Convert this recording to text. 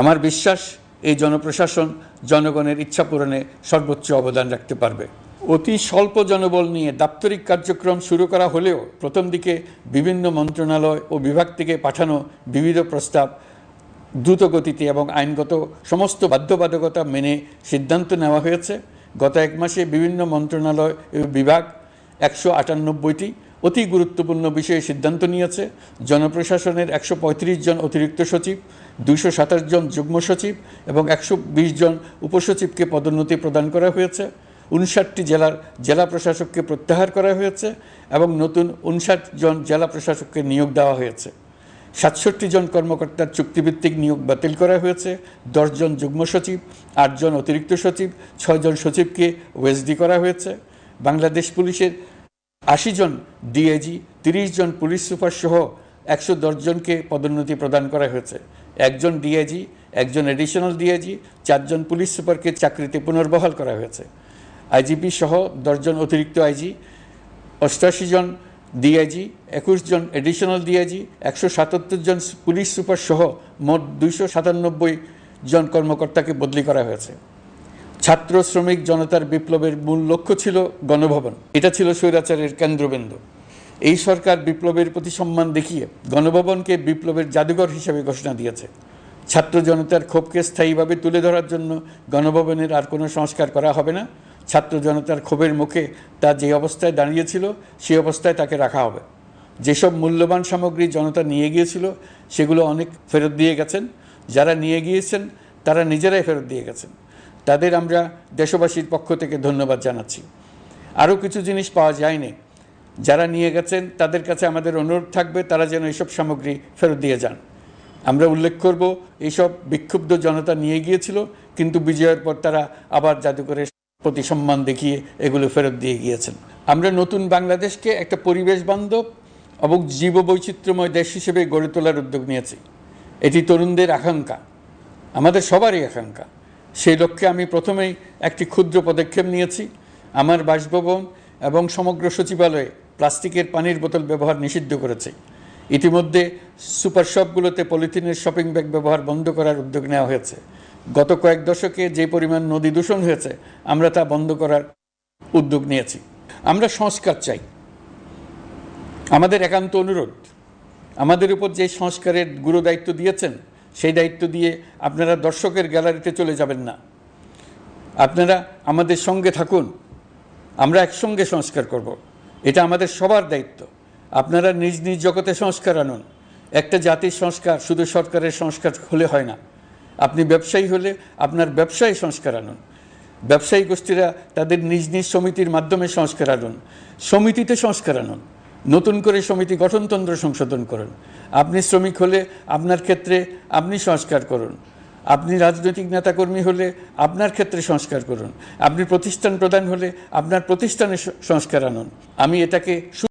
আমার বিশ্বাস, এই জনপ্রশাসন জনগণের ইচ্ছা পূরণে সর্বোচ্চ অবদান রাখতে পারবে। অতি স্বল্প জনবল নিয়ে দাপ্তরিক কার্যক্রম শুরু করা হলেও প্রথম দিকে বিভিন্ন মন্ত্রণালয় ও বিভাগ থেকে পাঠানো বিবিধ প্রস্তাব দ্রুত গতিতে এবং আইনগত সমস্ত বাধ্যবাধকতা মেনে সিদ্ধান্ত নেওয়া হয়েছে। গত এক মাসে বিভিন্ন মন্ত্রণালয় বিভাগ একশো আটানব্বইটি অতি গুরুত্বপূর্ণ বিষয়ে সিদ্ধান্ত নিয়েছে জনপ্রশাসনের একশো পঁয়ত্রিশ জন অতিরিক্ত সচিব, দুইশো সাতাশ জন যুগ্ম সচিব এবং একশো বিশ জন উপসচিবকে পদোন্নতি প্রদান করা হয়েছে। উনষাটটি জেলার জেলা প্রশাসককে প্রত্যাহার করা হয়েছে এবং নতুন উনষাট জন জেলা প্রশাসককে নিয়োগ দেওয়া হয়েছে। সাতষট্টি জন কর্মকর্তার চুক্তিভিত্তিক নিয়োগ বাতিল করা হয়েছে দশজন যুগ্ম সচিব আটজন অতিরিক্ত সচিব ছয়জন সচিবকে ওয়েসডি করা হয়েছে। বাংলাদেশ পুলিশের আশি জন ডিএজি, তিরিশ জন পুলিশ সুপার সহ একশো জনকে পদোন্নতি প্রদান করা হয়েছে। একজন ডিআইজি একজন এডিশনাল ডিআইজি চারজন পুলিশ সুপারকে চাকরিতে পুনর্বহাল করা হয়েছে। আইজিপি সহ দশজন অতিরিক্ত আইজি, অষ্টাশি জন ডিআইজি একুশ জন এডিশনাল ডিআইজি একশো সাতাত্তর জন পুলিশ সুপার সহ মোট দুইশো সাতানব্বই জন কর্মকর্তাকে বদলি করা হয়েছে। ছাত্র শ্রমিক জনতার বিপ্লবের মূল লক্ষ্য ছিল গণভবন। এটা ছিল স্বৈরাচারের কেন্দ্রবিন্দু। এই সরকার বিপ্লবের প্রতি সম্মান দেখিয়ে গণভবনকে বিপ্লবের জাদুঘর হিসেবে ঘোষণা দিয়েছে। ছাত্র জনতার ক্ষোভকে স্থায়ীভাবে তুলে ধরার জন্য গণভবনের আর কোনো সংস্কার করা হবে না। ছাত্র জনতার ক্ষোভের মুখে তা যে অবস্থায় দাঁড়িয়েছিল সেই অবস্থায় তাকে রাখা হবে। যেসব মূল্যবান সামগ্রী জনতা নিয়ে গিয়েছিল, সেগুলো অনেক ফেরত দিয়ে গেছেন। যারা নিয়ে গিয়েছেন, তারা নিজেরাই ফেরত দিয়ে গেছেন। তাদের আমরা দেশবাসীর পক্ষ থেকে ধন্যবাদ জানাচ্ছি। আরও কিছু জিনিস পাওয়া যায়নি। যারা নিয়ে গেছেন, তাদের কাছে আমাদের অনুরোধ থাকবে, তারা যেন এইসব সামগ্রী ফেরত দিয়ে যান। আমরা উল্লেখ করব, এইসব বিক্ষুব্ধ জনতা নিয়ে গিয়েছিল, কিন্তু বিজয়ের পর তারা আবার জাদুঘরের প্রতি সম্মান দেখিয়ে এগুলো ফেরত দিয়ে গিয়েছেন। আমরা নতুন বাংলাদেশকে একটা পরিবেশ বান্ধব এবং জীববৈচিত্র্যময় দেশ হিসেবে গড়ে তোলার উদ্যোগ নিয়েছি। এটি তরুণদের আকাঙ্ক্ষা, আমাদের সবারই আকাঙ্ক্ষা। সেই লক্ষ্যে আমি প্রথমেই একটি ক্ষুদ্র পদক্ষেপ নিয়েছি। আমার বাসভবন এবং সমগ্র সচিবালয়ে প্লাস্টিকের পানির বোতল ব্যবহার নিষিদ্ধ করেছে। ইতিমধ্যে সুপার শপগুলোতে পলিথিনের শপিং ব্যাগ ব্যবহার বন্ধ করার উদ্যোগ নেওয়া হয়েছে। গত কয়েক দশকে যে পরিমাণ নদী দূষণ হয়েছে, আমরা তা বন্ধ করার উদ্যোগ নিয়েছি। আমরা সংস্কার চাই। আমাদের একান্ত অনুরোধ, আমাদের উপর যে সংস্কারের গুরু দায়িত্ব দিয়েছেন সেই দায়িত্ব দিয়ে আপনারা দর্শকের গ্যালারিতে চলে যাবেন না। আপনারা আমাদের সঙ্গে থাকুন। আমরা একসঙ্গে সংস্কার করব। এটা আমাদের সবার দায়িত্ব। আপনারা নিজ নিজ জগতে সংস্কার আনুন। একটা জাতির সংস্কার শুধু সরকারের সংস্কার হলে হয় না। আপনি ব্যবসায়ী হলে আপনার ব্যবসায়ী সংস্কার আনুন। ব্যবসায়ী গোষ্ঠীরা তাদের নিজ নিজ সমিতির মাধ্যমে সংস্কার আনুন। সমিতিতে সংস্কার আনুন। নতুন করে সমিতি গঠনতন্ত্র সংশোধন করুন। আপনি শ্রমিক হলে আপনার ক্ষেত্রে আপনি সংস্কার করুন। আপনি রাজনৈতিক নেতাকর্মী হলে আপনার ক্ষেত্রে সংস্কার করুন। আপনি প্রতিষ্ঠান প্রদান হলে আপনার প্রতিষ্ঠানে সংস্কার আনুন। আমি এটাকে